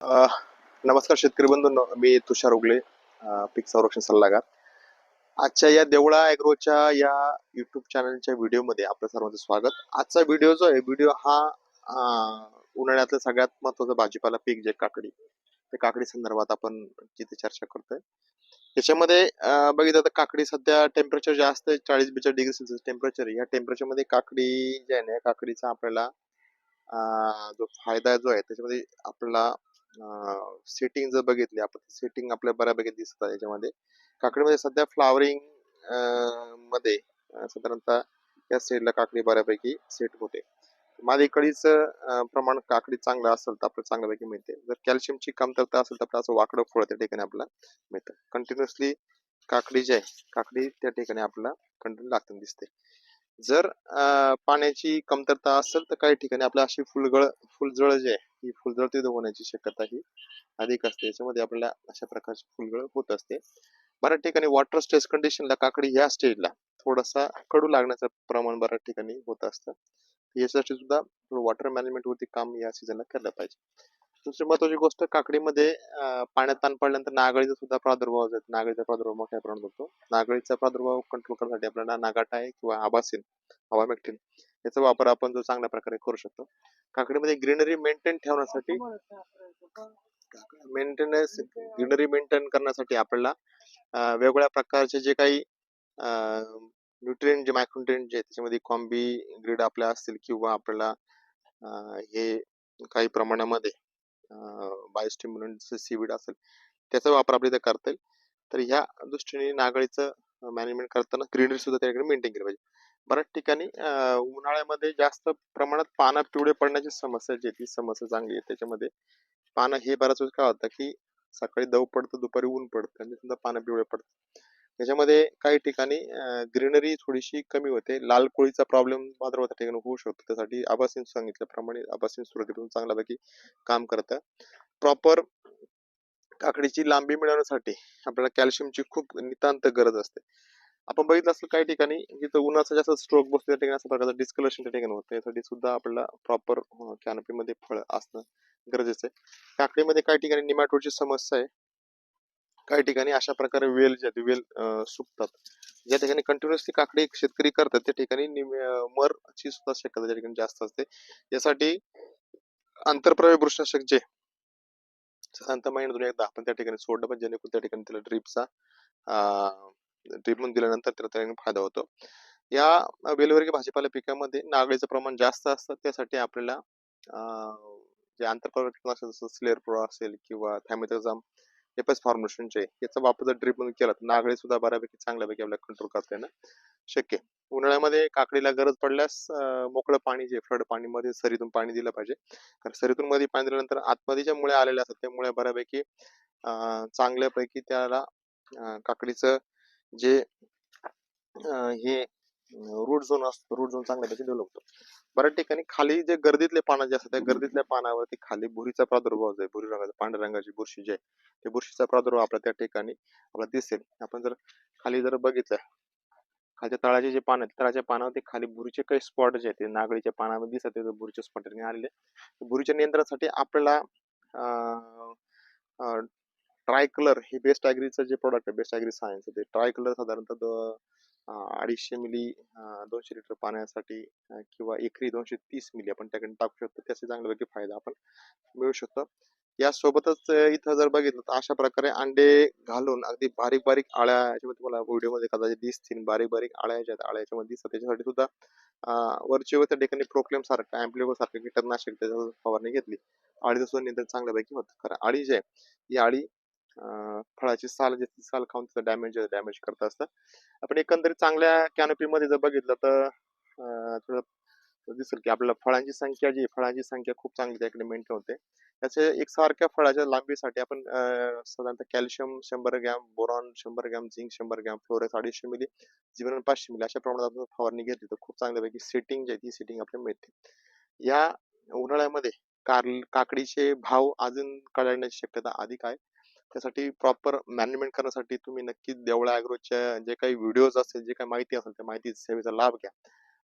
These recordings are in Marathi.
नमस्कार शेतकरी बंधूंनो मी तुषार उगले पीक संरक्षण सल्लागार. आजच्या या देवळा ॲग्रोच्या या युट्यूब चॅनलच्या व्हिडिओमध्ये आपलं सर्वांचं स्वागत. आजचा व्हिडिओ जो आहे व्हिडिओ हा अ, उन्हाळ्यातलं सगळ्यात महत्वाचं भाजीपाला पीक जे काकडी ते काकडी संदर्भात आपण जिथे चर्चा करतोय. त्याच्यामध्ये बघितलं तर काकडी सध्या टेम्परेचर जास्त आहे चाळीस बेचाळीस डिग्री सेल्सिअस टेम्परेचर या टेम्परेचरमध्ये काकडी जे आहे ना या काकडीचा आपल्याला जो फायदा जो आहे त्याच्यामध्ये आपल्याला सेटिंग जर बघितली आपण सेटिंग आपल्या बऱ्यापैकी दिसत आहे याच्यामध्ये. काकडीमध्ये सध्या फ्लावरिंगमध्ये साधारणतः या साईडला काकडी बऱ्यापैकी सेट होते. माझ्या कळीचं प्रमाण काकडी चांगलं असेल तर आपल्याला चांगल्यापैकी मिळते. जर कॅल्शियमची कमतरता असेल तर आपलं असं वाकडं फळ त्या ठिकाणी आपल्याला मिळतं. कंटिन्युअसली काकडी जी आहे काकडी त्या ठिकाणी आपल्याला कंटिन्यू लागताना दिसते. जर पाण्याची कमतरता असेल तर काही ठिकाणी आपल्या अशी फुलगळ फुलजळ जे आहे ही फुलजळ होण्याची शक्यता ही अधिक असते. याच्यामध्ये आपल्याला अशा प्रकारची फुलगळ होत असते. बऱ्याच ठिकाणी वॉटर स्ट्रेस कंडिशनला काकडी ह्या स्टेजला थोडासा कडू लागण्याचं प्रमाण बऱ्याच ठिकाणी होत असतं. याच्यासाठी सुद्धा वॉटर मॅनेजमेंट वरती काम या सीझनला केलं पाहिजे. दुसरी महत्वाची गोष्ट काकडीमध्ये पाण्यात ताण पडल्यानंतर नागळीचा सुद्धा प्रादुर्भाव होतो. नागळीचा प्रादुर्भाव मोठ्या प्रमाणात होतो. नागळीचा प्रादुर्भाव कंट्रोल करण्यासाठी आपल्याला नागाटाय किंवा आबासिन हवामेक्टिन याचा वापर आपण जो चांगल्या प्रकारे करू शकतो. काकडीमध्ये ग्रीनरी मेंटेन ठेवण्यासाठी मेंटेनन्स ग्रीनरी मेंटेन करण्यासाठी आपल्याला वेगवेगळ्या प्रकारचे जे काही न्यूट्रिएंट जे मायक्रोन्युट्रिएंट जे त्याच्यामध्ये कॉम्बी ग्रीड आपल्या असतील किंवा आपल्याला हे काही प्रमाणामध्ये बायोस्टिम्युलंट सीविड असेल त्याचा वापर आपल्या इथे करता येईल. तर ह्या दृष्टीने नागळीचं मॅनेजमेंट करताना ग्रीनरी सुद्धा त्याकडे मेंटेन केली पाहिजे. बऱ्याच ठिकाणी उन्हाळ्यामध्ये जास्त प्रमाणात पानं पिवळे पडण्याची समस्या जी ती समस्या चांगली आहे. त्याच्यामध्ये पानं हे बऱ्याच वेळेस काय होतं की सकाळी दव पडतं दुपारी ऊन पडतं आणि सुद्धा पानं पिवळे पडतात. त्याच्यामध्ये काही ठिकाणी ग्रीनरी थोडीशी कमी होते. लाल कोळीचा प्रॉब्लेम मात्र त्या ठिकाणी होऊ शकतो. त्यासाठी आबासीन सांगितल्याप्रमाणे आबासीन सुरुवातीपासून चांगल्यापैकी काम करतं. प्रॉपर काकडीची लांबी मिळवण्यासाठी आपल्याला कॅल्शियमची खूप नितांत गरज असते. आपण बघितलं असेल काही ठिकाणी जिथं उन्हाचा जास्त स्ट्रोक बसतो त्या ठिकाणी अशा प्रकारचं डिस्कलेशन त्या ठिकाणी होतं यासाठी सुद्धा आपल्याला प्रॉपर कॅनपीमध्ये फळ असणं गरजेचं आहे. काकडीमध्ये काही ठिकाणी निमॅटोडची समस्या आहे. काही ठिकाणी अशा प्रकारे वेल जे वेल सुकतात. ज्या ठिकाणी कंटिन्युअसली काकडी शेतकरी करतात त्या ठिकाणी निम- मरची सुद्धा शक्यता त्या ठिकाणी जास्त असते. यासाठी आंतरप्रवाही बुरशीनाशक जे साधारणतः महिन्यातून एकदा आपण त्या ठिकाणी सोडलं पण जेणेकरून त्या ठिकाणी त्याला ड्रीपचा ट्रीटमेंट म्हणून दिल्यानंतर त्याला त्याने फायदा होतो. या वेलवर्गीय भाजीपाला पिकामध्ये नागळीचं प्रमाण जास्त असतं त्यासाठी आपल्याला जे आंतरप्रवाही कीटकनाशक जसं स्लेअर प्रो असेल किंवा थॅमेथोझाम एपस फॉर्मेशनचे याचा वापर जर ड्रीप म्हणून केला तर नागळी सुद्धा बऱ्यापैकी चांगल्यापैकी आपल्याला कंट्रोल करता येणं शक्य उन्हाळ्यामध्ये काकडीला गरज पडल्यास मोकळं पाणी जे फ्लड पाणीमध्ये सरीतून पाणी दिलं पाहिजे. कारण सरीतून मध्ये पाणी दिल्यानंतर आतमध्ये ज्या मुळे आलेल्या असतात त्या मुळे बऱ्यापैकी चांगल्यापैकी त्याला काकडीचं जे हे रूट झोन असतो रूट झोन चांगल्यापैकी डेव्हलप होतो बऱ्याच ठिकाणी खाली जे गर्दीतले पानं जे असतात त्या गर्दीतल्या पानावरती खाली भुरीचा प्रादुर्भाव जो आहे भुरी रंगाचा पांढऱ्या रंगाची बुरशी जी आहे ते बुरशीचा प्रादुर्भाव आपल्या त्या ठिकाणी आपल्याला दिसेल. आपण जर खाली जर बघितलं खालच्या तळाचे जे पान आहेत तळाच्या पानावरती खाली बुरीचे काही स्पॉट जे आहेत ते नागळीच्या पानामध्ये दिसत आहेत भुरीचे स्पॉट आलेले बुरीच्या नियंत्रणासाठी आपल्याला ट्राय कलर हे बेस्ट ॲग्रीचं जे प्रोडक्ट आहे बेस्ट ॲग्री सायन्स ते. ट्राय कलर साधारणतः अडीचशे मिली दोनशे लिटर पाण्यासाठी किंवा एकरी दोनशे तीस मिली आपण त्याकडे टाकू शकतो. त्याचा चांगल्यापैकी फायदा आपण मिळू शकतो. यासोबतच इथं जर बघितलं तर अशा प्रकारे अंडे घालून अगदी बारीक बारीक आळ्या याच्यामध्ये तुम्हाला व्हिडिओमध्ये कदाचित दिसतील. बारीक बारीक आळ्या ज्या आळ्या याच्यामध्ये दिसतात. त्याच्यासाठी सुद्धा वरचे वर त्या ठिकाणी प्रोक्लेम सारखं अँप्लेबल सारखं कीटकनाशक त्याच्या फवारणी घेतली. आळीचं सुद्धा नियंत्रण चांगल्यापैकी होतं. कारण आळी जे आहे ही आळी फळाची साल जी ती साल खाऊन तिचं डॅमेज डॅमेज करत असतं. आपण एकंदरीत चांगल्या कॅनोपीमध्ये जर बघितलं तर थोडं दिसेल की आपल्याला फळांची संख्या जी फळांची संख्या खूप चांगली त्याकडे मेंटेन होते. त्याचे एकसारख्या फळाच्या लांबीसाठी आपण साधारणतः कॅल्शियम शंभर ग्रॅम बोरॉन शंभर ग्रॅम झिंक शंभर ग्रॅम फ्लोरेस अडीचशे मिली जीवन पाचशे मिली अशा प्रमाणात आपण फवारणी घेतली तर खूप चांगल्यापैकी सेटिंग जी आहे ती सेटिंग आपल्याला मिळते. या उन्हाळ्यामध्ये कार काकडीचे भाव अजून कळण्याची शक्यता अधिक आहे. त्यासाठी प्रॉपर मॅनेजमेंट करण्यासाठी तुम्ही नक्कीच देवळा ॲग्रोच्या जे काही व्हिडिओज असतील जे काही माहिती असेल त्या माहिती सेवेचा लाभ घ्या.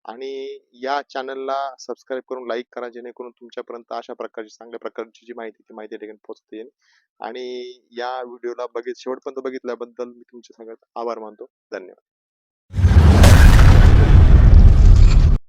आणि या चॅनलला सबस्क्राईब करून लाईक करा जेणेकरून तुमच्यापर्यंत अशा प्रकारची चांगल्या प्रकारची जी माहिती ती माहिती ठिकाणी पोहोचते. येईल आणि या व्हिडिओला बघित शेवटपर्यंत बघितल्याबद्दल मी तुमचे सगळ्यात आभार मानतो. धन्यवाद.